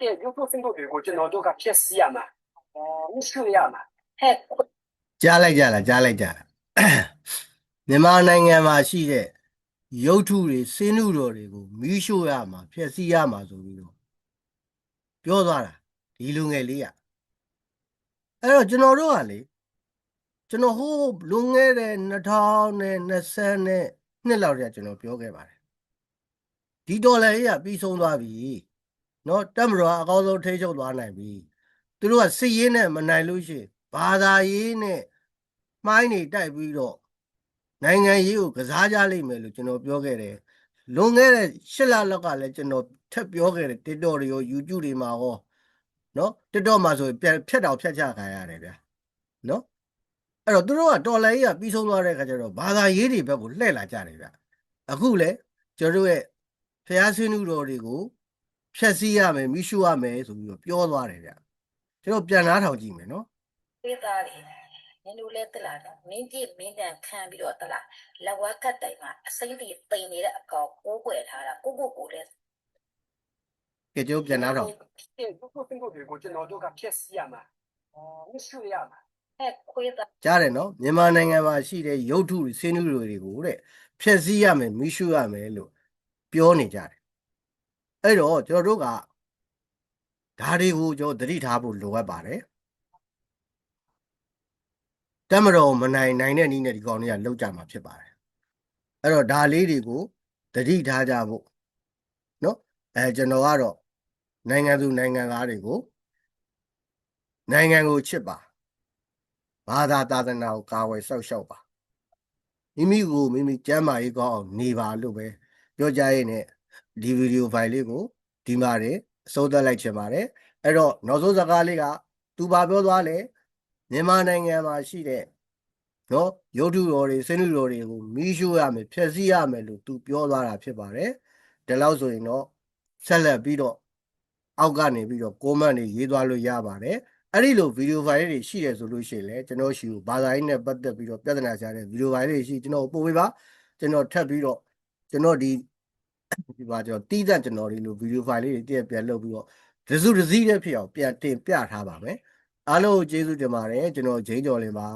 တဲ့ရုပ်ထုစင်တို့တွေကိုကျွန်တော်တို့ကဖြည့်ဆည်းရမှာအဲမရှိရမှာဟဲ့ကြားလိုက်ကြလားကြားလိုက်ကြလားမြန်မာနိုင်ငံမှာရှိတဲ့ရုပ်ထုတွေစင်းနုတော်တွေကိုမီးရှို့ရမှာဖျက်ဆီးရမှာဆိုပြီးတော့ပြောသွားတာဒီလူငယ်လေးကအဲ့တော့ကျွန်တော်တို့ကလေကျွန်တော်ဟိုးလွန်ခဲ့တဲ့2020နဲ့နှစ်လောက်တည်းကကျွန်တော်ပြောခဲ့ပါတယ်ဒီဒေါ်လာကြီးကပြီးဆုံးသွားပြီ နော်တက်မတော်အကောင်းဆုံးထိချုပ်သွားနိုင်ပြီသူတို့ကစစ်ရေးနဲ့မနိုင်လို့ရှိရင်ဘာသာရေးနဲ့မိုင်းတွေတိုက်ပြီးတော့နိုင်ငံရေးကိုကစားကြလိမ့်မယ်လို့ကျွန်တော်ပြောခဲ့တယ်လွန်ခဲ့တဲ့၈လလောက်ကလည်းကျွန်တော်ထပ်ပြောခဲ့တယ် TikTok တွေရော YouTube တွေမှာရောနော် TikTok မှာဆိုပြန်ဖြတ်တော်ဖြတ်ချခံရတယ်ဗျာနော်အဲ့တော့သူတို့ကတော်လိုင်းကြီးကပြီးဆုံးသွားတဲ့ခါကျတော့ဘာသာရေးတွေဘက်ကိုလှည့်လာကြတယ်ဗျအခုလည်းကျွန်တော်တို့ရဲ့ဖျားဆင်းမှုတော်တွေကို ဖြတ်စည်းရမယ်မိရှုရမယ်ဆိုပြီးတော့ပြောသွားတယ်ဗျကျွန်တော်ပြန်နားထောင်ကြည့်မယ်နော်ပေးသားတယ်နင်တို့လဲတက်လာတော့မင်းကြည့်မင်းတန်ခံပြီးတော့တက်လာလက်ဝါးကတ်တိုင်မှာအစိမ့်တွေပိန်နေတဲ့အကောင်ကိုးကွယ်ထားတာကိုကိုကိုလဲကဲကျွန်တော်ပြန်နားထောင်တဲ့ရုပ်ထုစင်တို့တွေကိုကျွန်တော်တို့ကဖြည့်ဆည်းရမှာမရှိရမှာဟဲ့ခွေးသားကြားတယ်နော်မြန်မာနိုင်ငံမှာရှိတဲ့ရုပ်ထုတွေစင်းနုတွေကိုတဲ့ဖျက်ဆီးရမယ်မိရှုရမယ်လို့ပြောနေကြတယ် အဲ့တော့ကျွန်တော်တို့ကဒါတွေကိုကျွန်တော်သတိထားဖို့လိုအပ်ပါတယ်တမတော်မနိုင်နိုင်တဲ့နည်းနဲ့ဒီကောင်တွေကလောက်ကြမှာဖြစ်ပါတယ်အဲ့တော့ဒါလေးတွေကိုသတိထားကြဖို့နော်အဲကျွန်တော်ကတော့နိုင်ငံသူနိုင်ငံသားတွေကိုနိုင်ငံကိုချစ်ပါဘာသာသာသနာကိုကာဝယ်စောက်ရှောက်ပါမိမိကိုမိမိကျမ်းမာရေးကောင်းအောင်နေပါလို့ပဲပြောကြရင်းနဲ့ ဒီဗီဒီယိုဖိုင်လေးကိုဒီမှာနေအစိုးသက်လိုက်ချင်ပါတယ်အဲ့တော့နောက်ဆုံးစကားလေးကသူဘာပြောသွားလဲမြန်မာနိုင်ငံမှာရှိတဲ့နော်ရုပ်ထုတော်တွေစင်းနုတော်တွေကိုမီးရှို့ရမယ်ဖျက်ဆီးရမယ်လို့သူပြောသွားတာဖြစ်ပါတယ်ဒါလို့ဆိုရင်တော့ဆက်လက်ပြီးတော့အောက်ကနေပြီးတော့ comment တွေရေးသွားလို့ရပါတယ်အဲ့ဒီလိုဗီဒီယိုဖိုင်လေးတွေရှိတယ်ဆိုလို့ရှိရင်လည်းကျွန်တော်ရှိကိုဘာသာရေးနဲ့ပတ်သက်ပြီးတော့ပြဿနာရှာတဲ့ဗီဒီယိုဖိုင်လေးတွေရှိကျွန်တော်ပို့ပေးပါကျွန်တော်ထပ်ပြီးတော့ကျွန်တော်ဒီ ဒီပါကျွန်တော်တီးသန့်ကျွန်တော်ဒီလိုဗီဒီယိုဖိုင်လေးတွေတည့်ပြန်လုပ်ပြီးတော့ဒစုဒစည်းတဲ့ဖြစ်အောင်ပြန်တင်ပြထားပါမယ်အားလုံးကိုကျေးဇူးတင်ပါတယ်ကျွန်တော်ဂျိန်းကျော်လင်ပါ